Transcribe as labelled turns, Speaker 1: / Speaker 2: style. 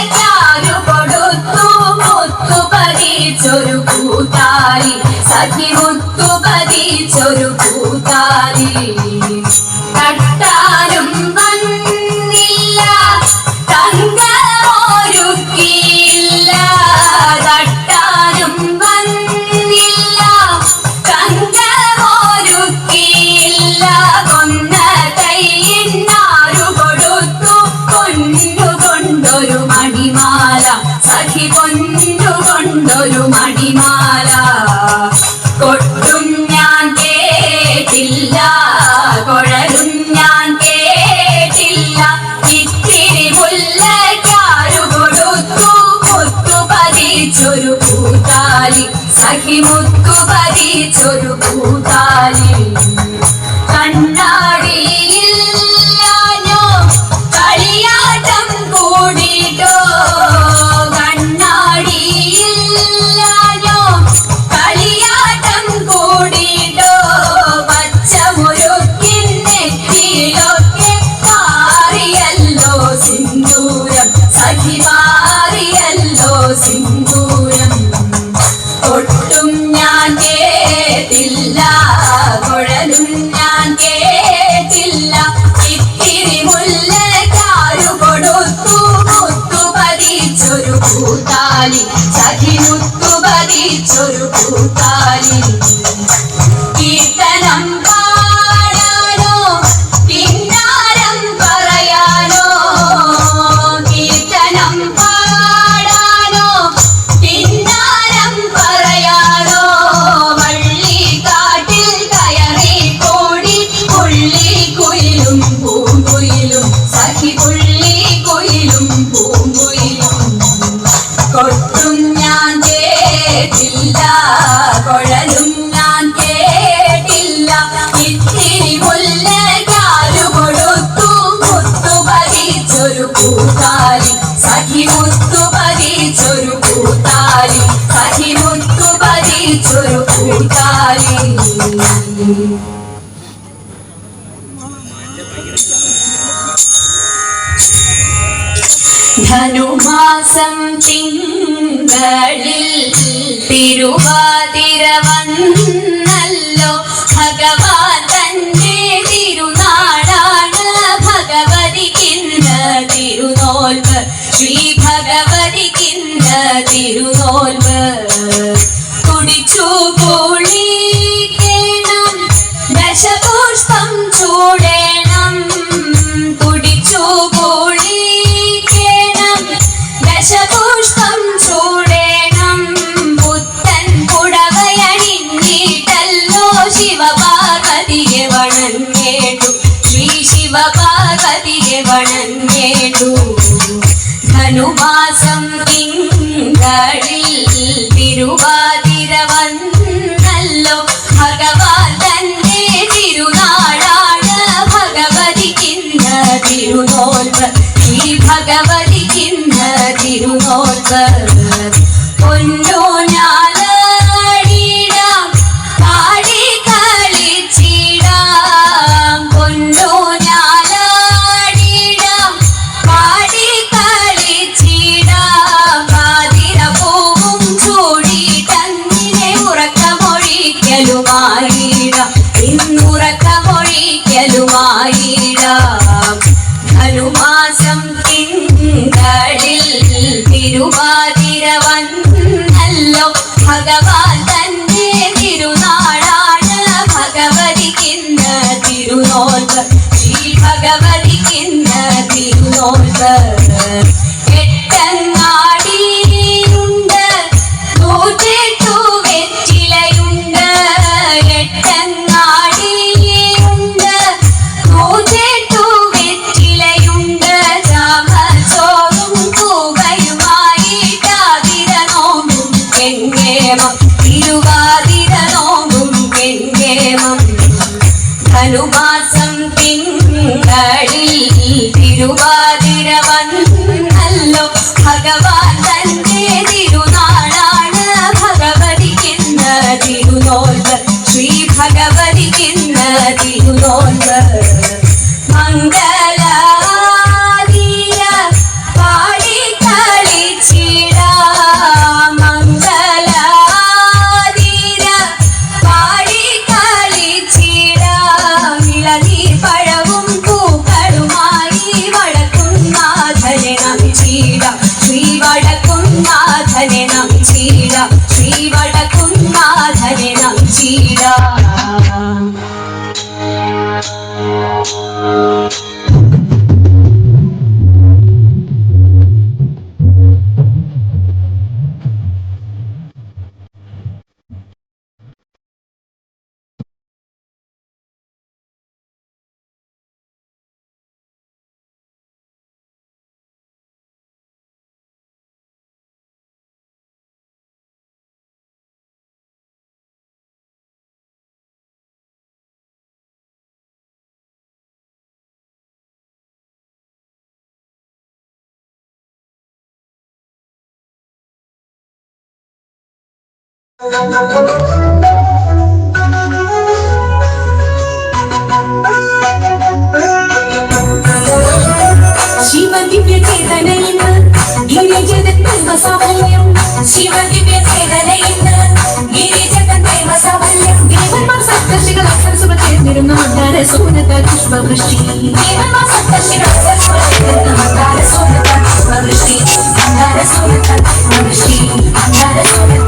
Speaker 1: തലയ്ക്കാരു കൊടുത്തു മുത്തു പതിച്ചൊരു കൂത്താലി. സഖി മുത്തു പതിച്ചൊരു കൂത്താലി. ആകി മുത്തു പതിച്ചൊരു കൂതാലി കണ്ണാടിയിൽ ഞാനോ കളിയാട്ടം കൂടിയിട്ടോ? കൂട്ടാലി സഖി മുത്തുപതിച്ചൊരു കൂട്ടാലി ധനുമാസം തിങ്കളിൽ തിരുവാതിര വന്നല്ലോ ഭഗവാൻ തന്റെ തിരുനാടാണ്. ഭഗവതിക്കിന്ന് തിരുനോൽവ്. ശ്രീ ഭഗവതിക്കിന്ന് തിരുനോൽവ്. தோழி തിരുനോൽവ് ഈ ഭഗവതി ഇന്ന് തിരുനോൽവ് മാസം തിങ്കളിൽ തിരുവാതിര വന്നല്ലോ ഭഗവാൻ തന്നെ തിരുനാളാണ് ഭഗവതിക്കിന്ന് തിരുനോൽപ്പ്. ശ്രീ ഭഗവതിക്കിന്ന് തിരുനോൽപ്പ്. എട്ടങ്ങാടിയുണ്ട് നൂറ്റി പ്രേമം ധനുമാസം തിങ്കളിൽ തിരുവാതിര വന്നല്ലോ ഭഗവാൻ തന്റെ തിരുനാളാണ് ഭഗവതിക്കുന്ന തിരുനോൽവ് ശ്രീ ഭഗവതിക്കുന്ന തിരുനോൽവ് ధరణం చీడ శ్రీవడకుండా ధరణం చీడ ശിവദിവ്യചേതനയിന്ന് ഗിരിജഗത്തേവ സാമല്യം ശിവദിവ്യചേതനയിന്ന് ഗിരിജഗത്തേവ സാമല്യം ദേവന്മാർ
Speaker 2: സപ്തർഷികൾ അക്ഷരസുകൾ ചേർന്നിരുന്ന മന്ദാര സൂനത പുഷ്പവൃഷ്ടി ദേവന്മാർ സപ്തർഷികൾ അക്ഷരസുകൾ ചേർന്നിരുന്ന മന്ദാര സൂനത പുഷ്പവൃഷ്ടി മന്ദാര സൂനത പുഷ്പവൃഷ്ടി മന്ദാര സൂനത